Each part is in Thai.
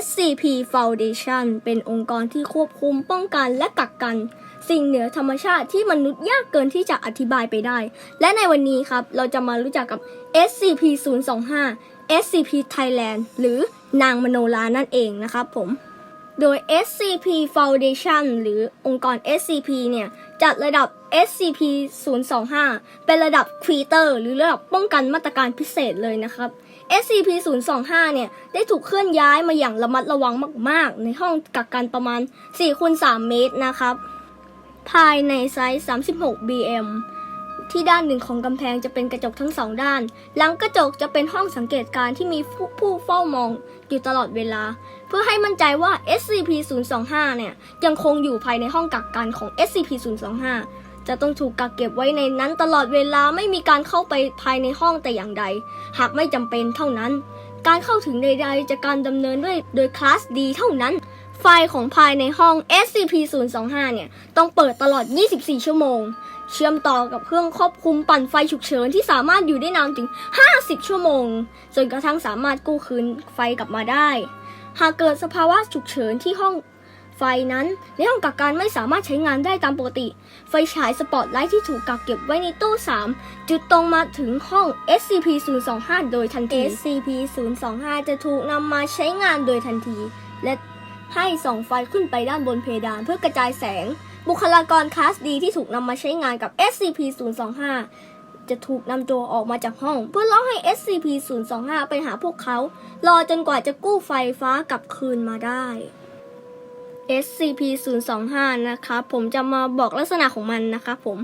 SCP Foundation เป็นองค์กรที่ควบคุมป้องกันและกักกัน สิ่งเหนือธรรมชาติที่มนุษย์ยากเกินที่จะอธิบายไปได้ และในวันนี้ครับ เราจะมารู้จักกับ SCP 025 SCP Thailand หรือนางมโนรานั่นเองนะครับผม โดย SCP Foundation หรือองค์กร SCP เนี่ย จัดระดับ SCP 025 เป็นระดับครีเตอร์หรือระดับป้องกันมาตรการพิเศษเลยนะครับ SCP 025 เนี่ย ได้ถูกเคลื่อนย้ายมาอย่างระมัดระวังมาก ๆ ในห้องกักกันประมาณ4คูณ3เมตรนะครับ ภายในไซส์ 36 BM ที่ด้านหนึ่งของกำแพงจะเป็นกระจกทั้งสองด้าน หลังกระจกจะเป็นห้องสังเกตการณ์ที่มีผู้เฝ้ามองอยู่ตลอดเวลา เพื่อให้มั่นใจว่า SCP-025 เนี่ยยังคงอยู่ภายในห้องกักกันของ SCP-025 จะต้องถูกกักเก็บไว้ในนั้นตลอดเวลาไม่มีการเข้าไปภายในห้องแต่อย่างใด หากไม่จำเป็นเท่านั้น การเข้าถึงใดๆ จะการดำเนินด้วยโดยคลาส D เท่านั้นไฟของภายในห้อง SCP-025 เนี่ย ต้องเปิดตลอด 24 ชั่วโมง เชื่อมต่อกับเครื่องควบคุมปั่นไฟฉุกเฉินที่สามารถอยู่ได้นานถึง 50 ชั่วโมง จนกระทั่งสามารถกู้คืนไฟกลับมาได้ หากเกิดสภาวะฉุกเฉินที่ห้องไฟนั้นในห้องกักกันไม่สามารถใช้งานได้ตามปกติ ไฟฉายสปอตไลท์ที่ถูกกักเก็บไว้ในตู้ 3 จุดตรงมาถึงห้อง SCP-025 โดยทันที SCP-025 จะถูกนำมาใช้งานโดยทันที และให้ส่องไฟขึ้นไปด้านบนเพดานเพื่อกระจายแสง บุคลากรคลาสดีที่ถูกนำมาใช้งานกับ SCP-025 จะถูกนำตัวออกมาจากห้อง เพื่อล่อให้ SCP-025 ไปหาพวกเขา รอจนกว่าจะกู้ไฟฟ้ากลับคืนมาได้ SCP-025 นะครับผมจะมาบอกลักษณะของมันนะครับผม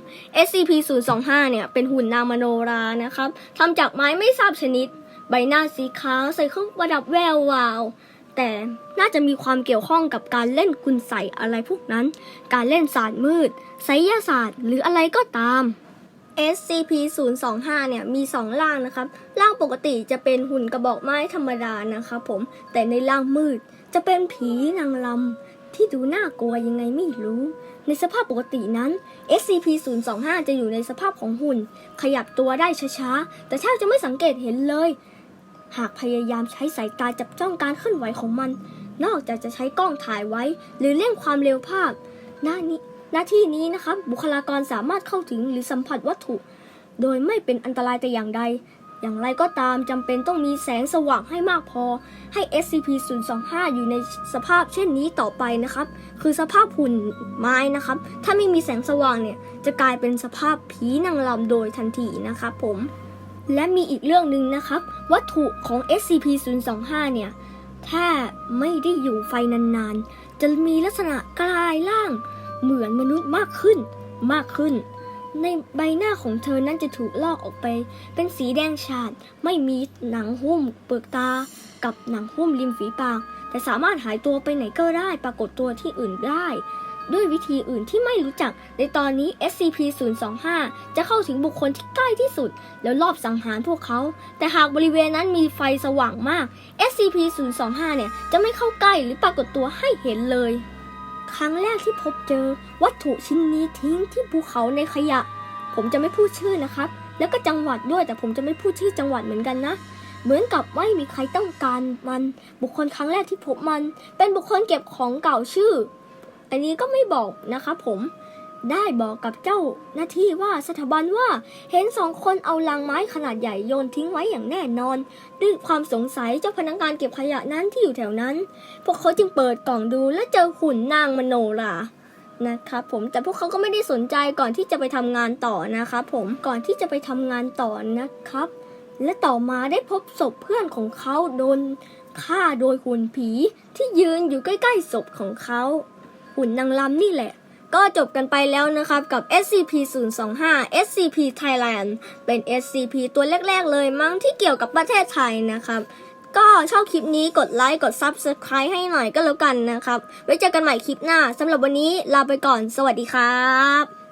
SCP-025 เนี่ย เป็นหุ่นนามโนรานะครับทำจากไม้ไม่ทราบชนิด ใบหน้าสีขาวใส่เครื่องประดับแวววาว แต่น่าจะมีความเกี่ยวข้องกับการเล่นคุณใสอะไรพวกนั้น การเล่นศาสตร์มืดไสยศาสตร์ หรืออะไรก็ตาม SCP-025 เนี่ยมี 2 ร่างนะครับ ร่างปกติจะเป็นหุ่นกระบอกไม้ธรรมดานะครับผม แต่ในร่างมืดจะเป็นผีนางลำที่ดูน่ากลัวยังไงไม่รู้ ในสภาพปกตินั้น SCP-025 จะอยู่ในสภาพของหุ่น ขยับตัวได้ช้าๆ แต่แทบจะไม่สังเกตเห็นเลย หากพยายามใช้สายตาจับจ้องการเคลื่อนไหวของมัน นอกจากจะใช้กล้องถ่ายไว้ หรือเร่งความเร็วภาพ หน้านี้หน้าที่นี้นะครับบุคลากรสามารถเข้าถึงหรือสัมผัสวัตถุ โดยไม่เป็นอันตรายแต่อย่างใด อย่างไรก็ตามจำเป็นต้องมีแสงสว่างให้มากพอ ให้ SCP-025 อยู่ในสภาพเช่นนี้ต่อไปนะครับ คือสภาพหุ่นไม้นะครับ ถ้าไม่มีแสงสว่างเนี่ยจะกลายเป็นสภาพผีนางรำโดยทันทีนะครับผม และมีอีกเรื่องหนึ่งนะครับ วัตถุของ SCP-025 เนี่ย ถ้าไม่ได้อยู่ไฟนานๆ จะมีลักษณะกลายร่าง เหมือนมนุษย์มากขึ้น มากขึ้น ในใบหน้าของเธอนั้นจะถูกลอกออกไป เป็นสีแดงฉาด ไม่มีหนังหุ้มเปลือกตา กับหนังหุ้มริมฝีปาก แต่สามารถหายตัวไปไหนก็ได้ ปรากฏตัวที่อื่นได้ ด้วยวิธีอื่นที่ไม่รู้จัก ในตอนนี้ SCP-025 จะเข้าถึงบุคคลที่ใกล้ที่สุด แล้วลอบสังหารพวกเขา แต่หากบริเวณนั้นมีไฟสว่างมาก SCP-025 เนี่ยจะไม่เข้าใกล้หรือปรากฏตัวให้เห็นเลย ครั้งแรกที่พบเจอ วัตถุชิ้นนี้ทิ้งที่ภูเขาในขยะ ผมจะไม่พูดชื่อนะครับ แล้วก็จังหวัดด้วยแต่ผมจะไม่พูดชื่อจังหวัดเหมือนกันนะเหมือนกับไม่มีใครต้องการมัน บุคคลครั้งแรกที่พบมัน เป็นบุคคลเก็บของเก่าชื่อ อันนี้ก็ไม่บอกนะครับผมได้บอกกับเจ้าหน้าที่ว่าสถาบันว่าเห็นสองคนเอาลังไม้ขนาดใหญ่โยนทิ้งไว้อย่างแน่นอน ด้วยความสงสัยเจ้าพนักงานเก็บขยะนั้นที่อยู่แถวนั้น พวกเขาจึงเปิดกล่องดูและเจอหุ่นนางมโนรานะครับผมแต่พวกเขาก็ไม่ได้สนใจก่อนที่จะไปทำงานต่อนะครับผมก่อนที่จะไปทำงานต่อนะครับ และต่อมาได้พบศพเพื่อนของเขาโดนฆ่าโดยหุ่นผีที่ยืนอยู่ใกล้ๆศพของเขา หุ่นนางลำนี่แหละ ก็จบกันไปแล้วนะครับกับ SCP-025 SCP Thailand เป็น SCP ตัวแรก ๆ เลยมั้งที่เกี่ยวกับประเทศไทยนะครับ ก็ชอบคลิปนี้กดไลค์กด Subscribe ให้หน่อยก็แล้วกันนะครับ ไว้เจอกันใหม่คลิปหน้าสำหรับวันนี้ลาไปก่อน สวัสดีครับ